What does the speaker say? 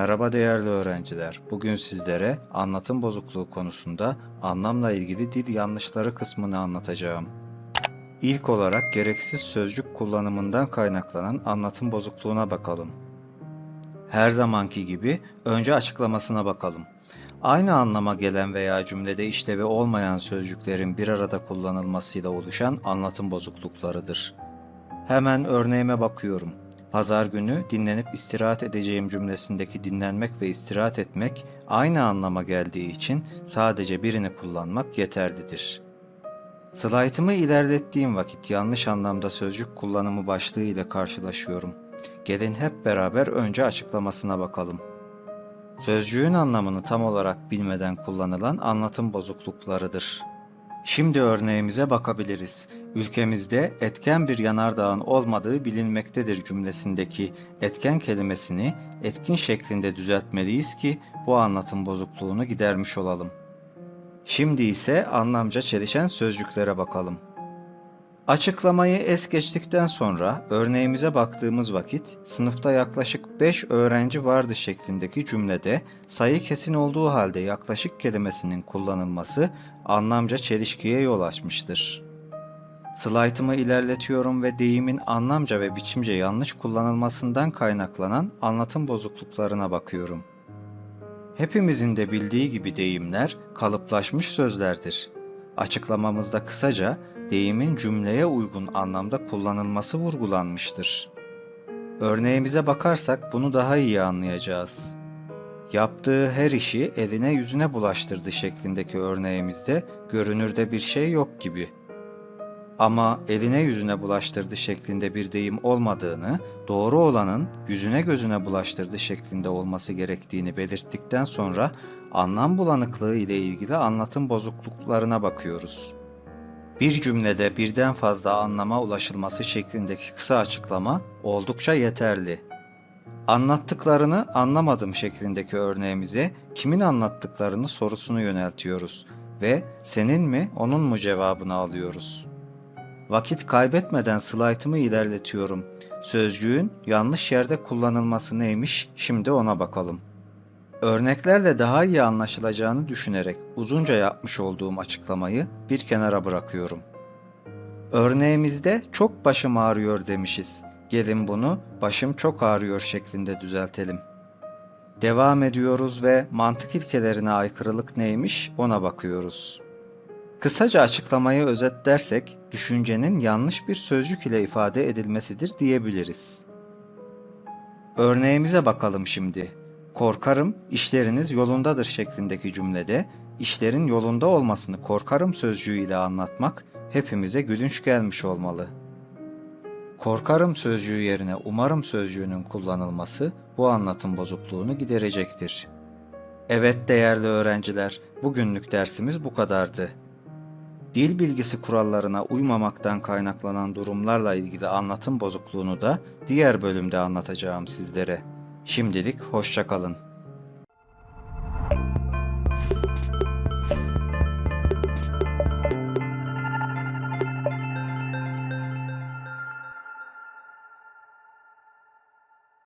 Merhaba değerli öğrenciler. Bugün sizlere anlatım bozukluğu konusunda anlamla ilgili dil yanlışları kısmını anlatacağım. İlk olarak gereksiz sözcük kullanımından kaynaklanan anlatım bozukluğuna bakalım. Her zamanki gibi önce açıklamasına bakalım. Aynı anlama gelen veya cümlede işlevi olmayan sözcüklerin bir arada kullanılmasıyla oluşan anlatım bozukluklarıdır. Hemen örneğime bakıyorum. Pazar günü dinlenip istirahat edeceğim cümlesindeki dinlenmek ve istirahat etmek aynı anlama geldiği için sadece birini kullanmak yeterlidir. Slaytımı ilerlettiğim vakit yanlış anlamda sözcük kullanımı başlığı ile karşılaşıyorum. Gelin hep beraber önce açıklamasına bakalım. Sözcüğün anlamını tam olarak bilmeden kullanılan anlatım bozukluklarıdır. Şimdi örneğimize bakabiliriz. Ülkemizde etken bir yanardağın olmadığı bilinmektedir cümlesindeki etken kelimesini etkin şeklinde düzeltmeliyiz ki bu anlatım bozukluğunu gidermiş olalım. Şimdi ise anlamca çelişen sözcüklere bakalım. Açıklamayı es geçtikten sonra örneğimize baktığımız vakit sınıfta yaklaşık 5 öğrenci vardı şeklindeki cümlede sayı kesin olduğu halde yaklaşık kelimesinin kullanılması anlamca çelişkiye yol açmıştır. Slaytımı ilerletiyorum ve deyimin anlamca ve biçimce yanlış kullanılmasından kaynaklanan anlatım bozukluklarına bakıyorum. Hepimizin de bildiği gibi deyimler kalıplaşmış sözlerdir. Açıklamamızda kısaca deyimin cümleye uygun anlamda kullanılması vurgulanmıştır. Örneğimize bakarsak bunu daha iyi anlayacağız. Yaptığı her işi eline yüzüne bulaştırdı şeklindeki örneğimizde görünürde bir şey yok gibi. Ama eline yüzüne bulaştırdı şeklinde bir deyim olmadığını, doğru olanın yüzüne gözüne bulaştırdı şeklinde olması gerektiğini belirttikten sonra anlam bulanıklığı ile ilgili anlatım bozukluklarına bakıyoruz. Bir cümlede birden fazla anlama ulaşılması şeklindeki kısa açıklama oldukça yeterli. Anlattıklarını anlamadım şeklindeki örneğimize kimin anlattıklarını sorusunu yöneltiyoruz ve senin mi onun mu cevabını alıyoruz. Vakit kaybetmeden slaytımı ilerletiyorum. Sözcüğün yanlış yerde kullanılması neymiş şimdi ona bakalım. Örneklerle daha iyi anlaşılacağını düşünerek uzunca yapmış olduğum açıklamayı bir kenara bırakıyorum. Örneğimizde çok başım ağrıyor demişiz. Gelin bunu başım çok ağrıyor şeklinde düzeltelim. Devam ediyoruz ve mantık ilkelerine aykırılık neymiş ona bakıyoruz. Kısaca açıklamayı özetlersek düşüncenin yanlış bir sözcük ile ifade edilmesidir diyebiliriz. Örneğimize bakalım şimdi. Korkarım işleriniz yolundadır şeklindeki cümlede işlerin yolunda olmasını korkarım sözcüğüyle anlatmak hepimize gülünç gelmiş olmalı. Korkarım sözcüğü yerine umarım sözcüğünün kullanılması bu anlatım bozukluğunu giderecektir. Evet değerli öğrenciler, bugünlük dersimiz bu kadardı. Dil bilgisi kurallarına uymamaktan kaynaklanan durumlarla ilgili anlatım bozukluğunu da diğer bölümde anlatacağım sizlere. Şimdilik hoşçakalın.